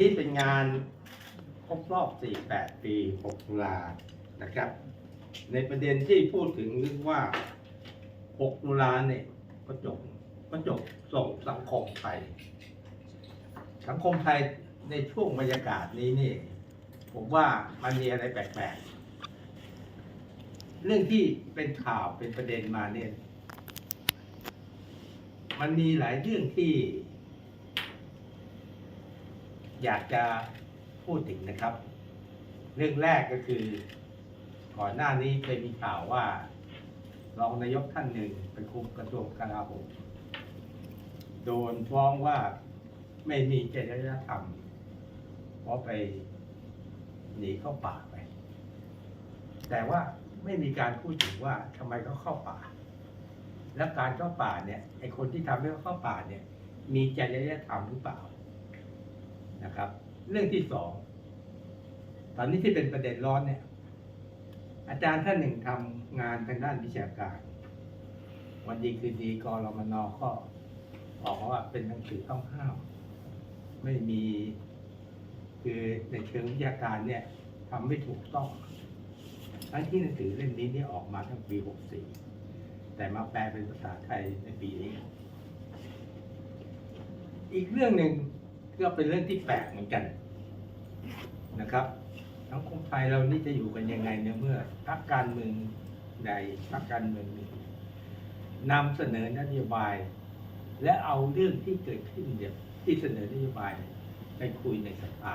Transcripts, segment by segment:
นี่เป็นงานครบรอบ 48 ปี 6 ตุลานะครับ ในประเด็นที่พูดถึงเรื่องว่า 6 ตุลาเนี่ยก็จบก็จบส่งสังคมไทย สังคมไทยในช่วงบรรยากาศนี้นี่ ผมว่ามันมีอะไรแปลกๆ เรื่องที่เป็นข่าวเป็นประเด็นมาเนี่ย มันมีหลายเรื่องที่ อยากจะพูดถึงนะครับ เรื่องแรกก็คือ ก่อนหน้านี้เคยมีข่าวว่ารองนายกท่านหนึ่งเป็นคุมกระทรวงกลาโหมโดนฟ้องว่าไม่มีจริยธรรมเพราะไปหนีเข้าป่าไป แต่ว่าไม่มีการพูดถึงว่าทำไมเขาเข้าป่า และการเข้าป่าเนี่ยไอคนที่ทำให้เขาเข้าป่าเนี่ย มีจริยธรรมหรือเปล่า นะครับ เรื่องที่สองตอนนี้ที่เป็นประเด็นร้อนเนี่ย อาจารย์ท่านหนึ่งทำงานทางด้านวิชาการ วันดีคืนดีกรมนก็ออกว่าเป็นหนังสือต้องห้าม ไม่มีคือในเชิงวิชาการเนี่ยทำไม่ถูกต้องทั้งที่หนังสือเล่มนี้นี่ออกมาทั้งปี 64 แต่มาแปลเป็นภาษาไทยในปีนี้ อีกเรื่องหนึ่ง ก็เป็นเรื่องที่แปลกเหมือนกันนะครับสังคมไทยเรานี่จะอยู่กันยังไงเนี่ยเมื่อพรรคการเมืองใดพรรคการเมืองหนึ่งนำเสนอนโยบาย และเอาเรื่องที่เกิดขึ้นเนี่ยที่เสนอนโยบายไปคุยในสภา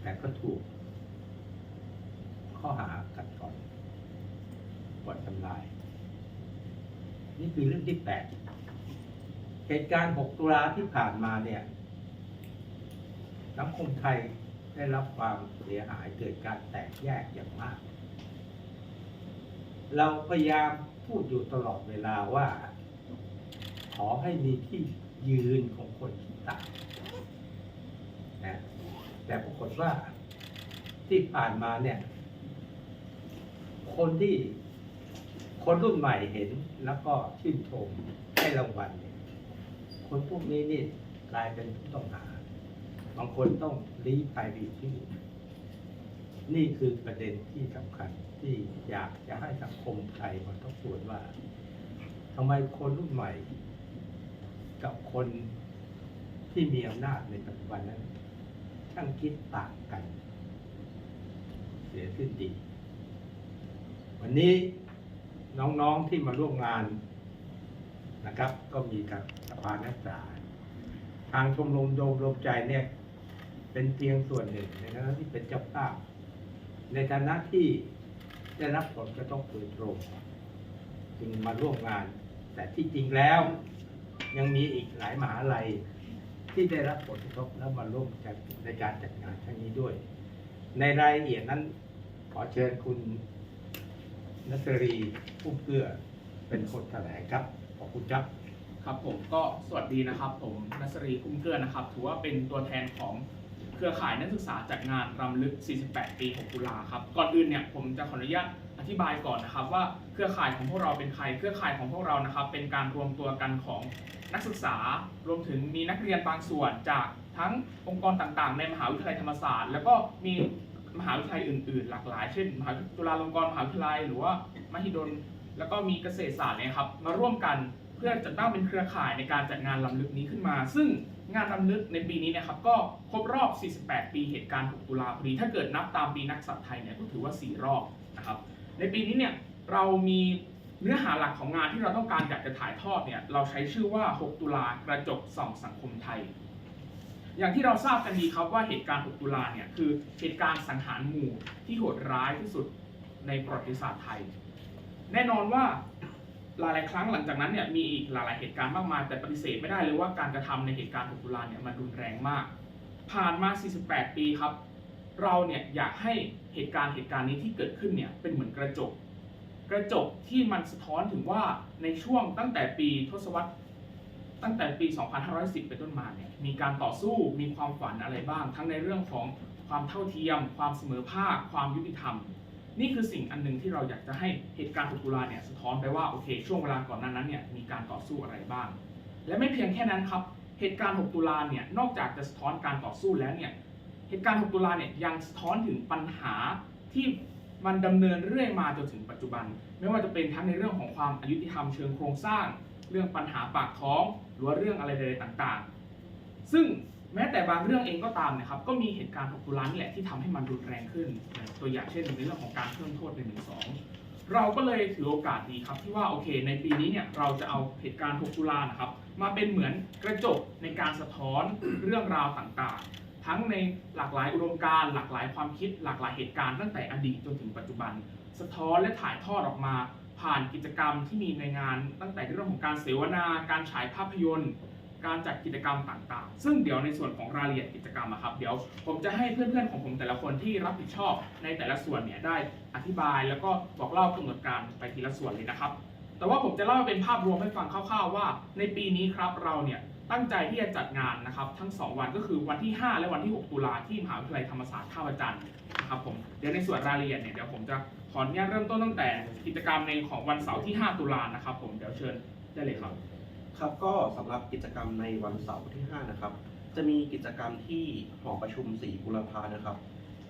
แต่ก็ถูก ข้อหากัดก่อนบ่อนทำลาย นี่คือเรื่องที่แปลก เหตุการณ์ 6 ตุลาที่ผ่านมาเนี่ยสังคมไทยได้รับความเสียหายเกิดการแตกแยกอย่างมาก เราพยายามพูดอยู่ตลอดเวลาว่า ขอให้มีที่ยืนของคนที่ต่างนะแต่ปรากฏว่าที่ผ่านมาเนี่ย คนที่คนรุ่นใหม่เห็นแล้วก็ชื่นชมให้รางวัลเนี่ย คนพวกนี้นี่กลายเป็นผู้ต้องหา บางคนต้องลี้ภัยไปที่ นี่คือประเด็นที่สำคัญที่อยากจะให้สังคมไทยมาทบทวนว่าทำไมคนรุ่นใหม่ กับคนที่มีอำนาจในปัจจุบันนั้นช่างคิดต่างกัน เสียสิ้นดี วันนี้น้องๆที่มาร่วมงาน นะครับ ก็มีกับสภานักศึกษาทางชมรมโดมรวมใจเนี่ย เป็นเพียงส่วนหนึ่งในฐานะที่เป็นเจ้าภาพในฐานะที่ได้รับผลกระทบโดยตรงจึงมาร่วมงาน แต่ที่จริงแล้ว ยังมีอีกหลายมหาลัยที่ได้รับผลกระทบแล้วมาร่วมในการจัดงานครั้งนี้ด้วย ในรายละเอียดนั้นขอเชิญคุณนัสรีผู้เกื้อเป็นคนแถลงครับ คุณครับ ครับผมก็สวัสดีนะครับ ผมนัสรีคุ้มเกลือนะครับ ถือว่าเป็นตัวแทนของเครือข่ายนักศึกษาจัดงานรำลึก 48 ปี6ตุลาครับ ก่อนอื่นเนี่ยผมจะขออนุญาตอธิบายก่อนนะครับ ว่าเครือข่ายของพวกเราเป็นใคร เครือข่ายของพวกเรานะครับ เป็นการรวมตัวกันของนักศึกษา รวมถึงมีนักเรียนบางส่วนจากทั้งองค์กรต่างๆ ในมหาวิทยาลัยธรรมศาสตร์ แล้วก็มีมหาวิทยาลัยอื่น ๆ หลากหลาย เช่นมหาจุฬาลงกรณ์มหาวิทยาลัยหรือว่ามหิดล แล้วก็มีเกษตรศาสตร์เนี่ยครับ มาร่วมกัน พื่อจะตั้งเป็นเครือข่ายในการจัดงานลำลึกนี้ขึ้นมา ซึ่งงานลำลึกในปีนี้นะครับก็ครบรอบ 48 ปีเหตุการณ์ 6 ตุลาพอดี ถ้าเกิดนับตามปีนักสัตว์ไทยเนี่ยก็ถือว่า 4 รอบนะครับ ในปีนี้เนี่ยเรามีเนื้อหาหลักของงานที่เราต้องการอยากจะถ่ายทอดเนี่ยเราใช้ชื่อว่า 6 ตุลากระจกส่องสังคมไทย อย่างที่เราทราบกันดีครับว่าเหตุการณ์ 6 ตุลาเนี่ยคือเหตุการณ์สังหารหมู่ที่โหดร้ายที่สุดในประวัติศาสตร์ไทย แน่นอนว่า หลายๆครั้งหลังจากนั้นเนี่ยมีอีกหลายๆเหตุการณ์มากมาย แต่ปฏิเสธไม่ได้เลยว่าการกระทำในเหตุการณ์6ตุลาเนี่ยมันรุนแรงมาก ผ่านมา 48 ปีครับ เราเนี่ยอยากให้เหตุการณ์เหตุการณ์นี้ที่เกิดขึ้นเนี่ยเป็นเหมือนกระจก กระจกที่มันสะท้อนถึงว่าในช่วงตั้งแต่ปีทศวรรษตั้งแต่ปี 2510 เป็นต้นมาเนี่ยมีการต่อสู้มีความฝันอะไรบ้าง ทั้งในเรื่องของความเท่าเทียม ความเสมอภาค ความยุติธรรม นี่คือสิ่งอันหนึ่งที่เราอยากจะให้เหตุการณ์6ตุลาเนี่ยสะท้อนไปว่าโอเค ช่วงเวลาก่อนหน้านั้นเนี่ยมีการต่อสู้อะไรบ้าง และไม่เพียงแค่นั้นครับ เหตุการณ์ 6 ตุลาเนี่ยนอกจากจะสะท้อนการต่อสู้แล้วเนี่ยเหตุการณ์ 6 ตุลาเนี่ยยังสะท้อนถึงปัญหาที่มันดำเนินเรื่อยมาจนถึงปัจจุบัน ไม่ว่าจะเป็นทั้งในเรื่องของความอายุติธรรมเชิงโครงสร้าง เรื่องปัญหาปากท้องหรือว่าเรื่องอะไรใดๆต่าง ๆ ซึ่ง แม้แต่บางเรื่องเองก็ตามนะครับ ก็มีเหตุการณ์6ตุลานี่แหละที่ทำให้มันรุนแรงขึ้น ตัวอย่างเช่นในเรื่องของการเพิ่มโทษ1นึเราก็เลยถือโอกาสดีครับที่ว่าโอเค ในปีนี้เนี่ยเราจะเอาเหตุการณ์ 6 ตุลานะครับ มาเป็นเหมือนกระจกในการสะท้อนเรื่องราวต่างๆ ทั้งในหลากหลายอุดมการณ์หลากหลายความคิด หลากหลายเหตุการณ์ตั้งแต่อดีตจนถึงปัจจุบัน สะท้อนและถ่ายทอดออกมา ผ่านกิจกรรมที่มีในงาน ตั้งแต่เรื่องของการเสวนา การฉายภาพยนตร์ การจัดกิจกรรมต่างๆ ซึ่งเดี๋ยวในส่วนของรายละเอียดกิจกรรมอะครับ เดี๋ยวผมจะให้เพื่อนๆของผมแต่ละคนที่รับผิดชอบในแต่ละส่วนเนี่ยได้อธิบาย แล้วก็บอกเล่ากำหนดการไปทีละส่วนเลยนะครับ แต่ว่าผมจะเล่าเป็นภาพรวมให้ฟังคร่าวๆว่า ในปีนี้ครับเราเนี่ยตั้งใจที่จะจัดงานนะครับทั้ง 2 วันก็คือวันที่ 5 และวันที่ 6 ตุลาที่มหาวิทยาลัยธรรมศาสตร์ท่าพระจันนะครับผมเดี๋ยวในส่วนรายละเอียดเนี่ยเดี๋ยวผมจะขออนุญาตเริ่มต้นตั้งแต่กิจกรรมในของวันเสาร์ที่ 5 ตุลานะครับผมเดี๋ยวเชิญได้เลยครับ ครับก็สำหรับกิจกรรมในวันเสาร์ที่ 5 นะครับ จะมีกิจกรรมที่หอประชุม4บุรพานะครับ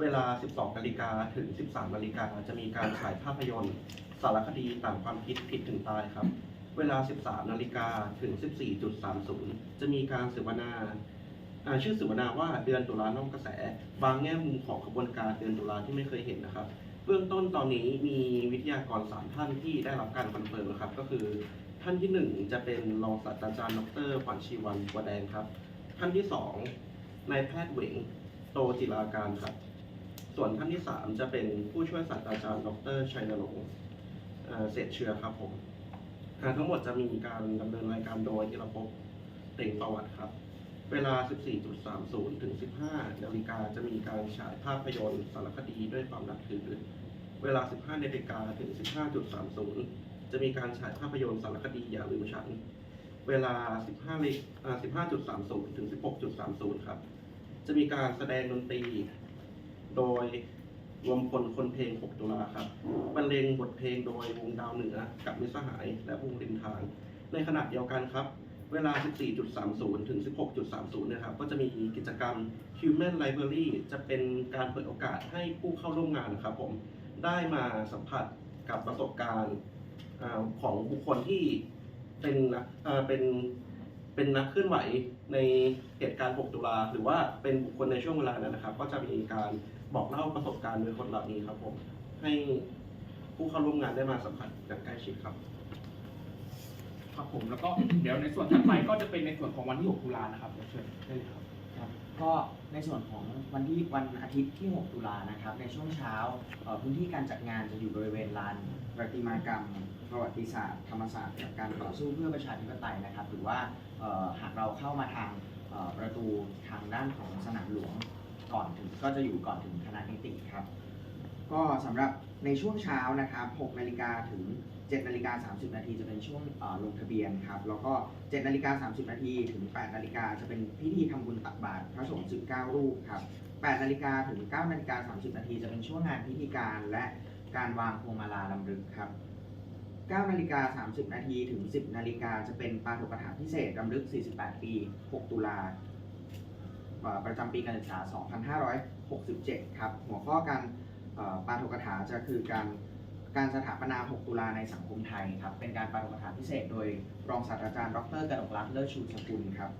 เวลา 12นาฬิกาถึง 13นาฬิกาจะมีการฉายภาพยนตร์ สารคดีต่างความคิดผิดถึงตายครับ เวลา 13นาฬิกาถึง 14.30 จะมีการเสวนาชื่อเสวนาว่าเดือนตุลานอกกระแส บางแง่มุมของกระบวนการเดือนตุลาที่ไม่เคยเห็นนะครับ เบื้องต้นตอนนี้มีวิทยากรสามท่านที่ได้รับการคอนเฟิร์มนะครับ ก็คือ ท่านที่หนึ่งจะเป็นรองศาสตราจารย์ดรขวัญชีวันบัวแดงครับ ท่านที่สองนายแพทย์เหวงโตจิราการครับ ส่วนท่านที่สามจะเป็นผู้ช่วยศาสตราจารย์ดรชัยนรงค์เศษเชื้อครับผมทั้งหมดจะมีการดำเนินรายการโดยธีรภพเต่งประวัติครับ เวลา 14.30 ถึง 15นาฬิกาจะมีการฉายภาพยนตร์สารคดีด้วยความนับถือ เวลา 15นาฬิกาถึง 15.30 จะมีการฉายภาพยนตร์สารคดีอย่าลืมฉัน เวลา 15ลิอ่า15.30 ถึง 16.30 ครับ จะมีการแสดงดนตรี โดยรวมพลคนเพลง 6 ตุลาครับบรรเลงบทเพลงโดยวงดาวเหนือ กับมิสหาย และวงริมทาง ในขณะเดียวกันครับ เวลา 14.30 ถึง 16.30 นะครับ ก็จะมีกิจกรรม Human Library จะเป็นการเปิดโอกาสให้ผู้เข้าร่วมงานนะครับผม ได้มาสัมผัสกับประสบการณ์ ของบุคคลที่เป็นนักเป็นเป็นนักเคลื่อนไหวในเหตุการณ์ 6 ตุลา หรือว่าเป็นบุคคลในช่วงเวลานั้นนะครับ ก็จะมีการบอกเล่าประสบการณ์โดยคนเหล่านี้ครับผมให้ผู้เข้าร่วมงานได้มาสัมผัสอย่างใกล้ชิดครับ ครับผมแล้วก็เดี๋ยวในส่วนถัดไปก็จะเป็นในส่วนของวันที่ 6 ตุลานะครับเดี๋ยวเชิญได้เลยครับ ก็ในส่วนของวันที่วันอาทิตย์ที่ 6 ตุลานะครับ ในช่วงเช้าพื้นที่การจัดงานจะอยู่บริเวณลานประติมากรรม ประวัติศาสตร์ธรรมศาสตร์กับการต่อสู้เพื่อประชาธิปไตยนะครับ หรือว่าหากเราเข้ามาทางประตูทางด้านของสนามหลวงก่อนถึงก็จะอยู่ก่อนถึงคณะนิติครับ ก็สำหรับในช่วงเช้านะครับ 6 นาฬิกาถึง 7นาฬิกา30 นาทีจะเป็นช่วงลงทะเบียนครับ แล้วก็ 7นาฬิกา30 นาทีถึง 8 นาฬิกาจะเป็นพิธีทำบุญตักบาตรพระสงฆ์19 รูปครับ 8 นาฬิกาถึง 9 นาฬิกา 30 นาทีจะเป็นช่วงงานพิธีการและการวางพวงมาลาลำลึกครับ9นาฬิกา30 นาทีถึง 10 นาฬิกาจะเป็นปาฐกถาพิเศษรำลึก 48 ปี 6 ตุลาประจำปีการศึกษา 2567 ครับ หัวข้อการปาฐกถาจะคือการ การสถาปนา 6 ตุลาในสังคมไทยครับ เป็นการปาฐกถาพิเศษโดยรองศาสตราจารย์ ดรกนกรัตน์เลิศชูสกุลครับ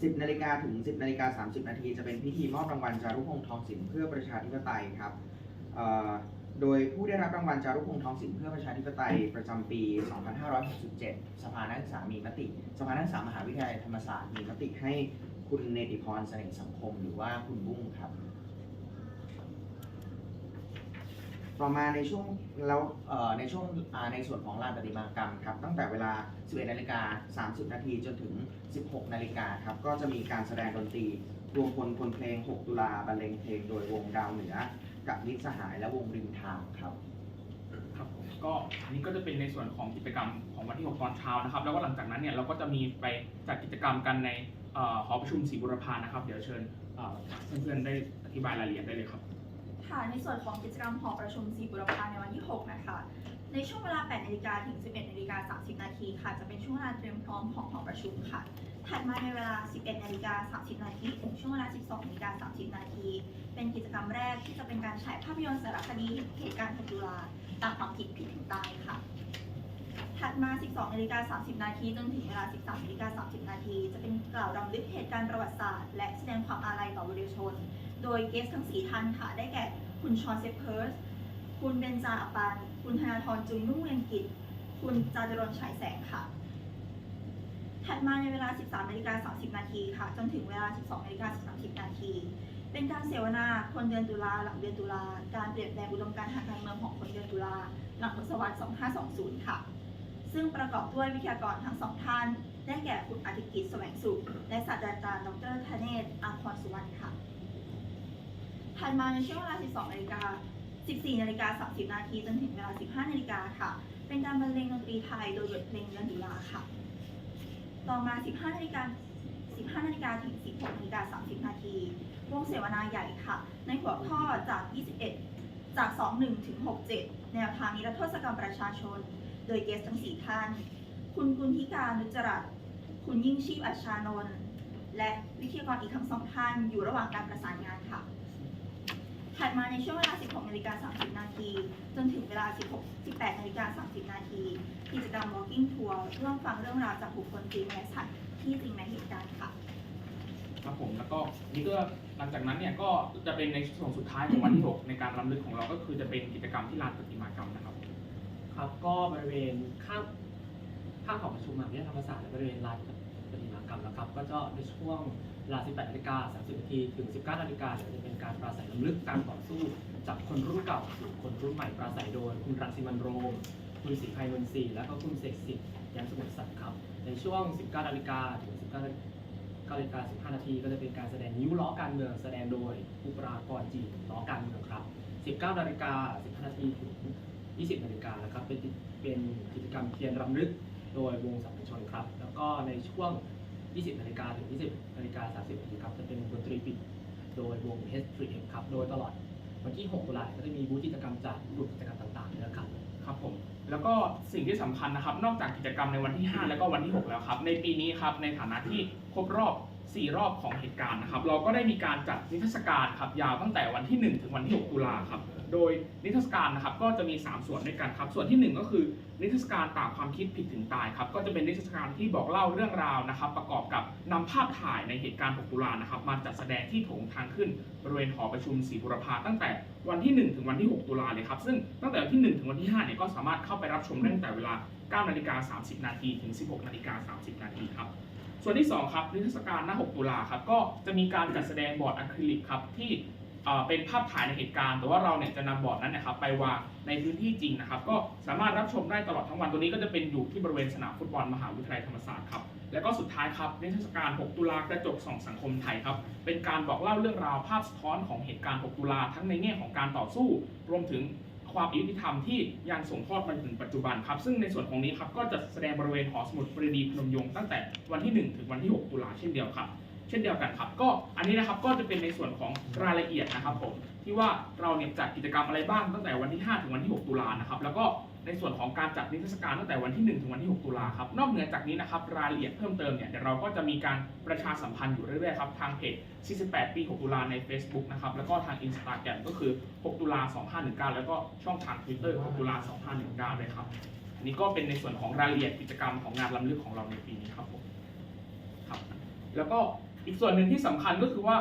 10 นาฬิกาถึง 10 นาฬิกา 30 นาที จะเป็นพิธีมอบรางวัลจารุพงษ์ทองสินเพื่อประชาธิปไตยครับโดยผู้ได้รับรางวัลจารุพงษ์ทองสินเพื่อประชาธิปไตยประจำปี 2567 สภานักศึกษามีมติ สภานักศึกษามหาวิทยาลัยธรรมศาสตร์มีมติให้คุณเนติพรเสน่ห์สังคมหรือว่าคุณบุ้งครับ ต่อมาในช่วงแล้วในช่วงในส่วนของลานปฏิมากรรมครับตั้งแต่เวลา 11นาฬิกา30 นาทีจนถึง 16 นาฬิกาครับก็จะมีการแสดงดนตรีรวมพลคนเพลง 6 ตุลาบรรเลงเพลงโดยวงดาวเหนือ กับนิสหายและวงริมทางครับครับผมก็อันนี้ก็จะเป็นในส่วนของกิจกรรมของวันที่ 6 ตอนเช้านะครับ แล้วก็หลังจากนั้นเนี่ยเราก็จะมีไปจัดกิจกรรมกันในหอประชุมศรีบุรพานะครับ เดี๋ยวเชิญเพื่อนๆได้อธิบายรายละเอียดได้เลยครับ ค่ะในส่วนของกิจกรรมหอประชุมศรีบุรพาในวันที่ 6 นะคะ ในช่วงเวลา 8 นาฬิกาถึง 11 นาฬิกา 30 นาทีค่ะ จะเป็นช่วงเวลาเตรียมพร้อมของหอประชุมค่ะ ถัดมาในเวลา 11 นาฬิกา 30 นาทีถึงช่วงเวลา 12 นาฬิกา 30 นาที เป็นกิจกรรมแรกที่จะเป็นการฉายภาพยนตร์สารคดีเหตุการณ์6ตุลาตามความผิดผิดถึงตายค่ะ ถัดมา 12 นาฬิกา 30 นาทีจนถึงเวลา 13 นาฬิกา 30 นาที จะเป็นกล่าวรำลึกเหตุการณ์ประวัติศาสตร์ และแสดงความอาลัยต่อวีรชน โดยเกสทั้ง 4 ท่านค่ะ ได้แก่คุณชอนเซฟเพิร์ส คุณเบนจาอปานคุณธนาธรจุนนุ่งเรืองกิจ คุณจาจรนฉายแสงค่ะ ถัดมาในเวลา 13นาฬิกา30 นาทีค่ะ จนถึงเวลา 12นาฬิกา30 นาที เป็นการเสวนาคนเดือนตุลาหลังเดือนตุลา การเปลี่ยนแปลงอุดมการณ์ทางการเมืองของคนเดือนตุลาหลังทศวรรษ 2520 ค่ะ ซึ่งประกอบด้วยวิทยากรทั้งสองท่าน ได้แก่คุณอาทิกิจแสวงสุข และศาสตราจารย์ ดรธเนศอาพรสุวรรณค่ะ ถัดมาในช่วงเวลา 12นาฬิกา14นาฬิกา30นาทีจนถึงเวลา 15นาฬิกาค่ะ เป็นการบรรเลงดนตรีไทยโดยบทเพลงเดือนตุลาค่ะ ต่อมา 15นาฬิกา15นาฬิกาถึง 16นาฬิกา30นาที วงเสวนาใหญ่ค่ะ ในหัวข้อจาก 21 จาก 21 ถึง 67 แนวทางนิรโทษกรรมประชาชน โดยเกสทั้ง 4 ท่าน คุณกุลธิการนุจรัตน์คุณยิ่งชีพอัชชานนท์ และวิทยากรอีกทั้งสองท่าน อยู่ระหว่างการประสานงานค่ะ ถัดมาในช่วงเวลา 16 นาฬิกา 30 นาที จนถึงเวลา 16 18 นาฬิกา 30 นาที กิจกรรม walking tour ร่วมฟังเรื่องราวจากบุคคลจริงและสถานที่จริงในเหตุการณ์ค่ะ ครับผมแล้วก็นี่ก็หลังจากนั้นเนี่ยก็จะเป็นในช่วงสุดท้ายของวันที่ 6 ในการรำลึกของเราก็คือจะเป็นกิจกรรมที่ลานประติมากรรมนะครับ ครับก็บริเวณข้างข้างของประชุมมหาวิทยาลัยธรรมศาสตร์และบริเวณลานประติมา กรรมนะครับ ก็จะในช่วงเวลา 18นาฬิกา30นาทีถึง 19นาฬิกาจะเป็นการปราศัยรำลึกการต่อสู้ จากคนรุ่นเก่าสู่คนรุ่นใหม่ปราศัยโดยคุณรังสิมันโรม คุณศรีไพนนทรีและก็คุณเสกสิทธิ์ยันสมุทรสัตย์ครับ ในช่วง 19นาฬิกาถึง 19นาฬิกา15นาทีก็จะเป็นการแสดงนิ้วล้อการเมืองแสดงโดยอุปรากรจีนล้อการเมืองครับ 19นาฬิกา15นาทีถึง 20นาฬิกานะครับเป็นกิจเป็นกิจกรรมเทียนรำลึก โดยวงสามัญชนครับ แล้วก็ในช่วง 20นาฬิกาถึง 20นาฬิกา30นาทีครับจะเป็นดนตรีปิดโดยวง H3M ครับโดยตลอดวันที่ 6 ตุลาก็จะมีบูธกิจกรรมจากกลุ่มกิจกรรมต่างๆนะครับครับผมแล้วก็สิ่งที่สำคัญนะครับ นอกจากกิจกรรมในวันที่ 5 แล้วก็วันที่ 6 แล้วครับ ในปีนี้ครับในฐานะที่ครบรอบ 4 รอบของเหตุการณ์นะครับ เราก็ได้มีการจัดนิทรรศการครับยาวตั้งแต่วันที่ 1 ถึงวันที่ 6 ตุลาครับ โดยนิทรรศการนะครับก็จะมี 3 ส่วนด้วยกันครับ ส่วนที่ 1 ก็คือนิทรรศการต่างความคิดผิดถึงตายครับ ก็จะเป็นนิทรรศการที่บอกเล่าเรื่องราวนะครับ ประกอบกับนำภาพถ่ายในเหตุการณ์ 6 ตุลานะครับ มาจัดแสดงที่โถงทางขึ้นบริเวณหอประชุมศรีบุรพาตั้งแต่วันที่ 1 ถึงวันที่ 6 ตุลาเลยครับ ซึ่งตั้งแต่วันที่ 1 ถึงวันที่5เนี่ยก็สามารถเข้าไปรับชมได้ตั้งแต่เวลา9นาฬิกา30 นาทีถึง 16นาฬิกา30 นาทีครับส่วนที่2ครับนิทรรศการหน้า 6 ตุลาครับก็จะมีการจัดแสดงบอร์ดอะคริลิกครับที่ เป็นภาพถ่ายในเหตุการณ์ แต่ว่าเราเนี่ยจะนำบอร์ดนั้นนะครับไปวางในพื้นที่จริงนะครับ ก็สามารถรับชมได้ตลอดทั้งวันตัวนี้ก็จะเป็นอยู่ที่บริเวณสนามฟุตบอลมหาวิทยาลัยธรรมศาสตร์ครับ แล้วก็สุดท้ายครับนิทรรศการ 6 ตุลากระจกส่องสังคมไทยครับ เป็นการบอกเล่าเรื่องราวภาพสะท้อนของเหตุการณ์ 6 ตุลาทั้งในแง่ของการต่อสู้ รวมถึงความอายุติธรรมที่ยังส่งทอดมาถึงปัจจุบันครับ ซึ่งในส่วนของนี้ครับก็จะแสดงบริเวณหอสมุดปรีดีพนมยงค์ตั้งแต่วันที่ 1 ถึงวันที่ 6 ตุลาเช่นเดียวครับ เช่นเดียวกันครับ ก็อันนี้นะครับก็จะเป็นในส่วนของรายละเอียดนะครับผมที่ว่าเราเนี่ยจัดกิจกรรมอะไรบ้างตั้งแต่วันที่ 5 ถึงวันที่ 6 ตุลานะครับแล้วก็ในส่วนของการจัดนิทรรศการตั้งแต่วันที่ 1 ถึงวันที่ 6 ตุลาครับนอกเหนือจากนี้นะครับรายละเอียดเพิ่มเติมเนี่ยเดี๋ยวเราก็จะมีการประชาสัมพันธ์อยู่เรื่อยๆครับทางเพจ 48 ปี 6 ตุลาใน Facebook นะครับแล้วก็ทาง Instagram ก็คือ 6 ตุลา 2519 แล้วก็ช่องทาง Twitter 6ตุลา 2519ด้วยครับอันนี้ก็เป็นในส่วนของรายละเอียดกิจกรรมของงานรำลึกของเราในปีนี้ครับผมครับแล้วก็ อีกส่วนหนึ่งที่สำคัญก็คือว่า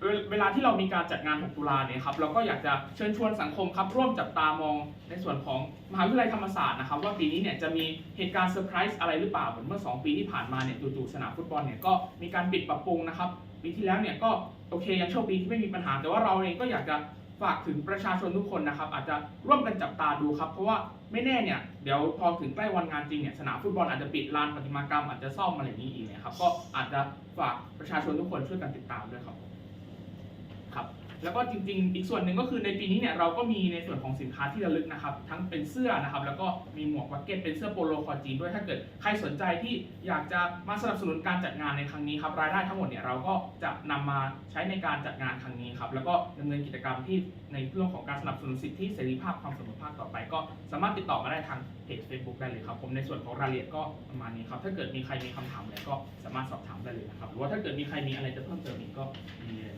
เวเวลาที่เรามีการจัดงาน 6 ตุลาเนี่ยครับเราก็อยากจะเชิญชวนสังคมครับร่วมจับตามองในส่วนของมหาวิทยาลัยธรรมศาสตร์นะครับว่าปีนี้เนี่ยจะมีเหตุการณ์เซอร์ไพรส์อะไรหรือเปล่าเหมือนเมื่อ 2 ปีที่ผ่านมาเนี่ยจู่ๆสนามฟุตบอลเนี่ยก็มีการปิดปรับปรุงนะครับปีที่แล้วเนี่ยก็โอเคยังโชคดีที่ไม่มีปัญหา แต่ว่าเราเองก็อยากจะ ฝากถึงประชาชนทุกคนนะครับ อาจจะร่วมกันจับตาดูครับ เพราะว่าไม่แน่เนี่ยเดี๋ยวพอถึงใกล้วันงานจริงเนี่ยสนามฟุตบอลอาจจะปิดลานประติมากรรมอาจจะซ่อมอะไรนี้อีกเนี่ยครับก็อาจจะฝากประชาชนทุกคนช่วยกันติดตามด้วยครับ แล้วก็จริงๆ อีกส่วนหนึ่งก็คือในปีนี้เนี่ยเราก็มีในส่วนของสินค้าที่ระลึกนะครับ ทั้งเป็นเสื้อนะครับ แล้วก็มีหมวกวักเก็ตเป็นเสื้อโปโลคอจีนด้วยถ้าเกิดใครสนใจที่อยากจะมาสนับสนุนการจัดงานในครั้งนี้ครับรายได้ทั้งหมดเนี่ยเราก็จะนำมาใช้ในการจัดงานครั้งนี้ครับแล้วก็ดำเนินกิจกรรมที่ในเรื่องของการสนับสนุนสิทธิเสรีภาพความเสมอภาคต่อไป ก็สามารถติดต่อมาได้ทางเพจ Facebook ได้เลยครับผมในส่วนของรายละเอียดก็ประมาณนี้ครับถ้าเกิดมีใครมีคำถามอะไรก็สามารถสอบถามได้เลยนะครับหรือว่าถ้าเกิดมีใครมีอะไรจะเพิ่มเติมอีกก็ยินดีเลย